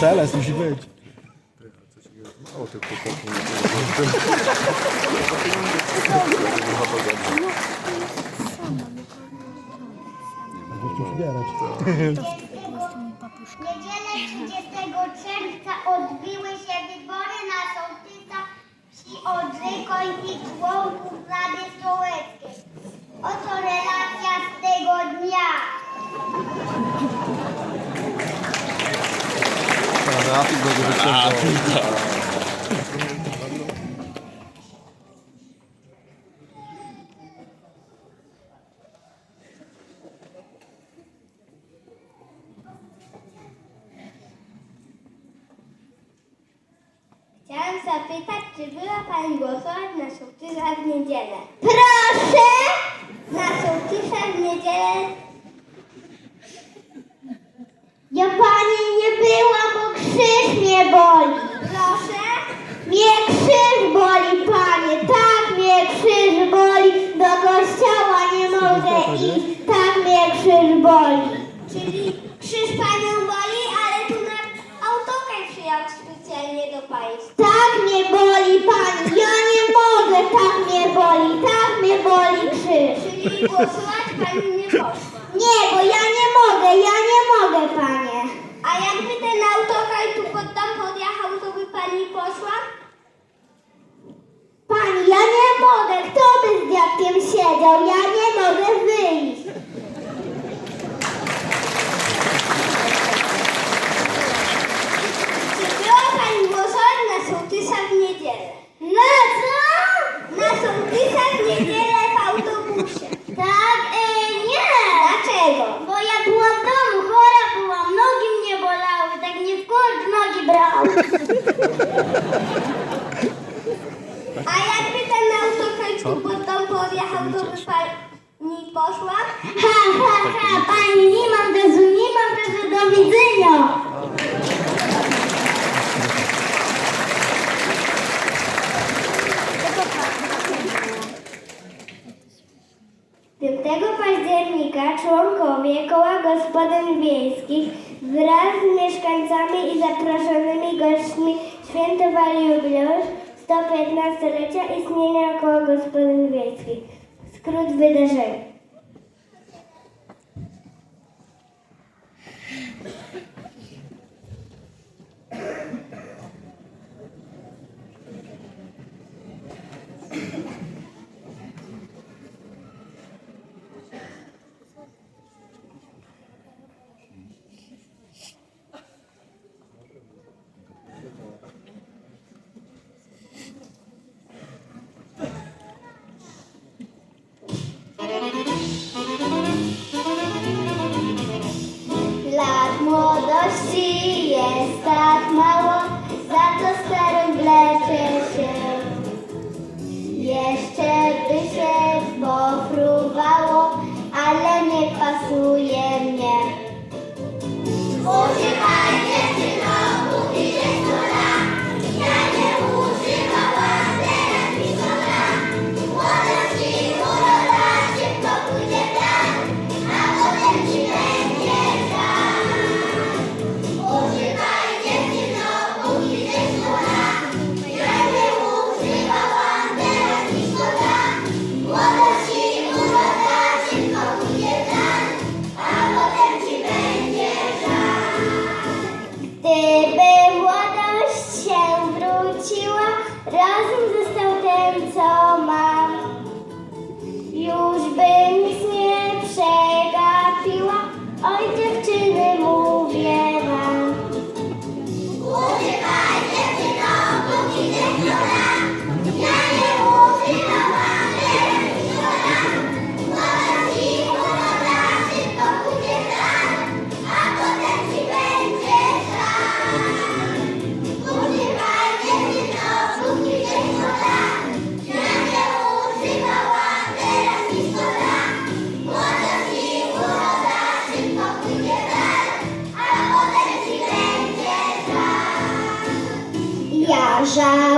Szelest musi być. Musisz zbierać. W niedzielę 30 czerwca odbyły się wybory na sołtysa wsi Odrzykoń i członków Rady Sołeckiej. Oto relacja z tego dnia. Chciałam zapytać, czy była Pani głosować na sołtysa w niedzielę? Proszę! Na sołtysa w niedzielę Ja pani nie była, bo krzyż mnie boli. proszę? Mnie krzyż boli, panie, tak mnie krzyż boli. Do kościoła nie mogę iść, tak mnie krzyż boli. Czyli krzyż Panią boli, ale tu na autokar przyjechał specjalnie do Państwa. Tak mnie boli, pani, ja nie mogę, tak mnie boli, tak mnie boli krzyż. Czyli głosować Pani nie poszła. Nie, bo ja nie mogę, ja nie mogę, panie. A jakby ten autokar tu pod dom podjechał, to by Pani poszła? Pani, ja nie mogę, kto by z dziadkiem siedział, ja nie mogę wyjść. Czy była Pani głosować na sołtysa w niedzielę? Na co? Na sołtysa w niedzielę w autobusie. Tak, e, nie. Dlaczego? Bo ja byłam w domu, chora byłam, nogi mnie bolały, tak nie w kurcz nogi brał. A jakby ten autokar tu pod dom podjechał, to by Pani poszła? Ha, ha, ha, pani, nie mam gazu, nie mam gazu, do widzenia. Piątego października członkowie Koła Gospodyń Wiejskich wraz z mieszkańcami i zaproszonymi gośćmi świętowali jubileusz 115-lecia istnienia Koła Gospodyń Wiejskich. Skrót wydarzenia.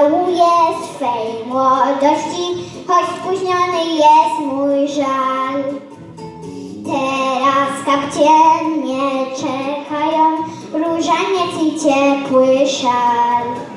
żałuję swej młodości, choć spóźniony jest mój żal. Teraz kapcie mnie czekają, różaniec i ciepły szal.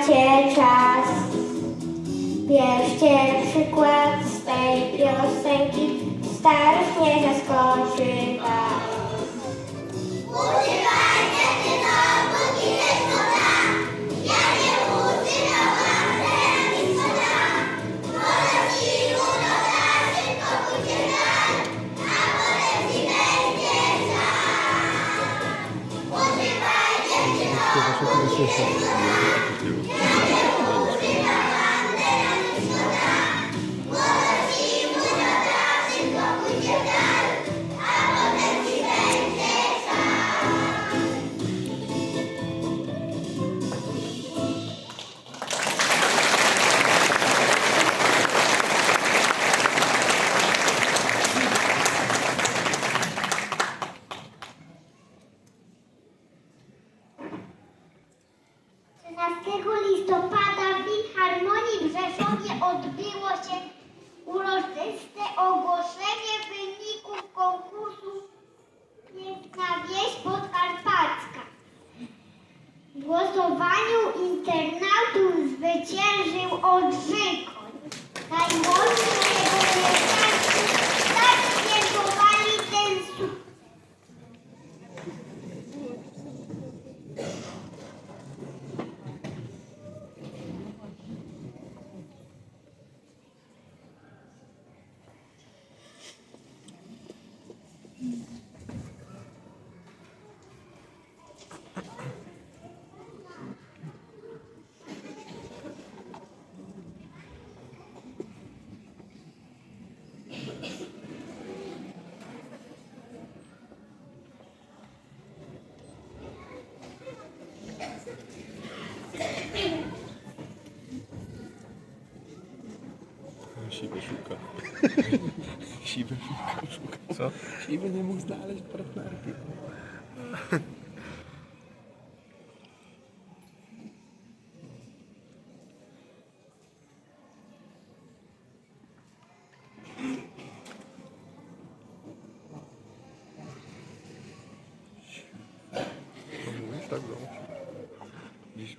macie czas. Bierzcie przykład. Cristo Siwy szuka. Siwy szuka. Co? Siwy nie mógł znaleźć partnerki. Tak, w domu. Dziś.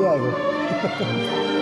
第二个